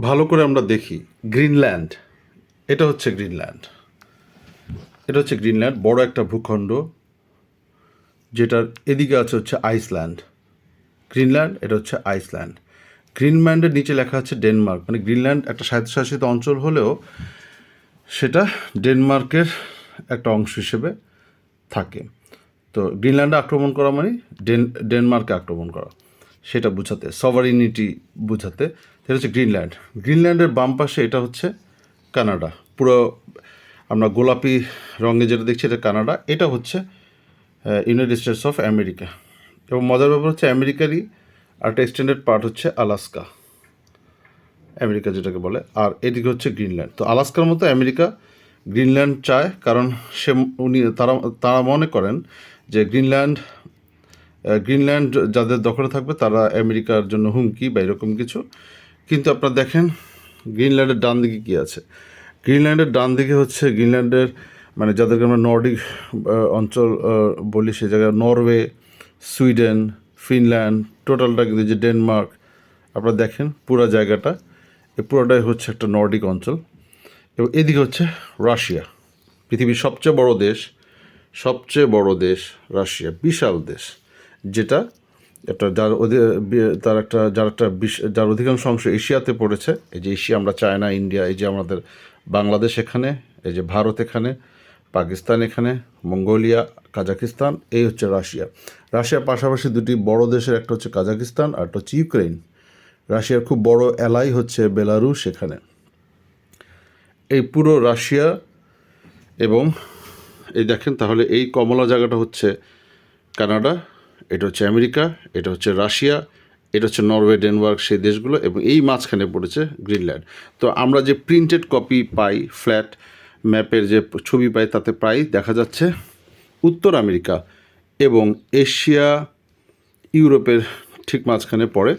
ভালো করে আমরা দেখি। গ্রিনল্যান্ড। এটা হচ্ছে গ্রিনল্যান্ড। এটা হচ্ছে গ্রিনল্যান্ড, বড় একটা ভূখণ্ড। যেটার এদিকে আছে হচ্ছে আইসল্যান্ড। গ্রিনল্যান্ড, এটা হচ্ছে আইসল্যান্ড। গ্রিনল্যান্ডের নিচে লেখা আছে ডেনমার্ক। মানে গ্রিনল্যান্ড একটা স্বায়ত্তশাসিত অঞ্চল হলেও সেটা ডেনমার্কের একটা অংশ হিসেবে থাকে। তো গ্রিনল্যান্ডে আক্রমণ করা মানে ডেন, ডেনমার্কে আক্রমণ করা। সেটা বোঝাতে সভারিনিটি বোঝাতে। সেটা হচ্ছে গ্রিনল্যান্ড গ্রিনল্যান্ডের বাম পাশে এটা হচ্ছে কানাডা। পুরো আমরা গোলাপি রঙে যেটা দেখছি এটা কানাডা। এটা হচ্ছে ইউনাইটেড স্টেটস অফ আমেরিকা এবং মজার ব্যাপার হচ্ছে আমেরিকারই একটা এক্সটেন্ডেড পার্ট হচ্ছে আলাস্কা। আমেরিকা যেটাকে বলে। আর এদিকে হচ্ছে গ্রিনল্যান্ড তো আলাস্কার মতো আমেরিকা গ্রিনল্যান্ড চায়, কারণ সে উনি, তারা তারা মনে করেন যে গ্রিনল্যান্ড গ্রিনল্যান্ড যাদের দখলে থাকবে, তারা আমেরিকার জন্য হুমকি বা এরকম কিছু। কিন্তু আপনারা দেখেন, গ্রিনল্যান্ডের ডান দিকে কী আছে? গ্রিনল্যান্ডের ডান দিকে হচ্ছে গ্রিনল্যান্ডের মানে যাদেরকে আমরা নর্ডিক অঞ্চল বলি সে জায়গায় নরওয়ে, সুইডেন, ফিনল্যান্ড, টোটালটা কিন্তু যে ডেনমার্ক, আপনারা দেখেন পুরো জায়গাটা। এই পুরোটাই হচ্ছে একটা নর্ডিক অঞ্চল। এবং এদিকে হচ্ছে রাশিয়া, পৃথিবীর সবচেয়ে বড় দেশ, সবচেয়ে বড় দেশ রাশিয়া, বিশাল দেশ। যেটা একটা যার তার একটা, যার একটা যার অধিকাংশ অংশ এশিয়াতে পড়েছে। এই যে এশিয়া, আমরা চায়না, ইন্ডিয়া, এই যে আমাদের বাংলাদেশ এখানে, এই যে ভারত এখানে, পাকিস্তান এখানে, মঙ্গোলিয়া কাজাকিস্তান এই হচ্ছে রাশিয়া। রাশিয়ার পাশাপাশি দুটি বড় দেশের, একটা হচ্ছে কাজাকিস্তান আর একটা হচ্ছে ইউক্রেন রাশিয়ার খুব বড় এলাই হচ্ছে বেলারুশ এখানে। এই পুরো রাশিয়া এবং এই দেখেন তাহলে এই কমলা জায়গাটা হচ্ছে কানাডা এটা হচ্ছে আমেরিকা, এটা হচ্ছে রাশিয়া, এটা হচ্ছে নরওয়ে, ডেনমার্ক সেই দেশগুলো এবং এই মাঝখানে পড়েছে গ্রিনল্যান্ড। তো আমরা যে প্রিন্টেড কপি পাই ফ্ল্যাট ম্যাপের যে ছবি পাই তাতে প্রায় দেখা যাচ্ছে উত্তর আমেরিকা এবং এশিয়া, ইউরোপের ঠিক মাঝখানে পড়ে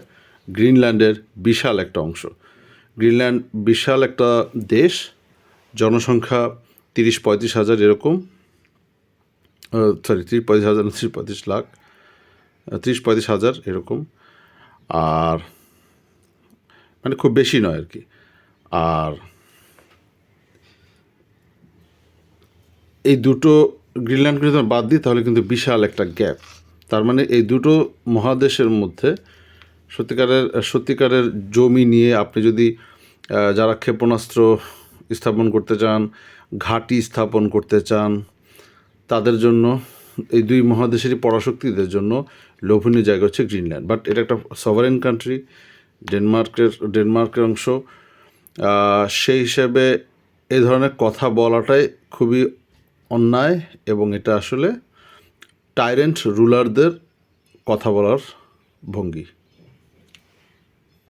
গ্রিনল্যান্ডের বিশাল একটা অংশ। গ্রিনল্যান্ড বিশাল একটা দেশ, জনসংখ্যা তিরিশ পঁয়ত্রিশ হাজার এরকম সরি তিরিশ পঁয়ত্রিশ হাজার তিরিশ পঁয়ত্রিশ লাখ। তিরিশ পঁয়ত্রিশ হাজার এরকম। আর মানে খুব বেশি নয় আর কি। আর এই দুটো গ্রিনল্যান্ডকে যদি বাদ দিই, তাহলে কিন্তু বিশাল একটা গ্যাপ। তার মানে এই দুটো মহাদেশের মধ্যে সত্যিকারের সত্যিকারের জমি নিয়ে আপনি যদি যারা ক্ষেপণাস্ত্র স্থাপন করতে চান, ঘাঁটি স্থাপন করতে চান, তাদের জন্য, এই দুই মহাদেশেরই পরাশক্তিদের জন্য লোভনীয় জায়গা হচ্ছে গ্রিনল্যান্ড। বাট এটা একটা সভারেন কান্ট্রি ডেনমার্কের ডেনমার্কের অংশ। সেই হিসেবে এ ধরনের কথা বলাটাই খুবই অন্যায় এবং এটা আসলে টাইরেন্ট রুলারদের কথা বলার ভঙ্গি।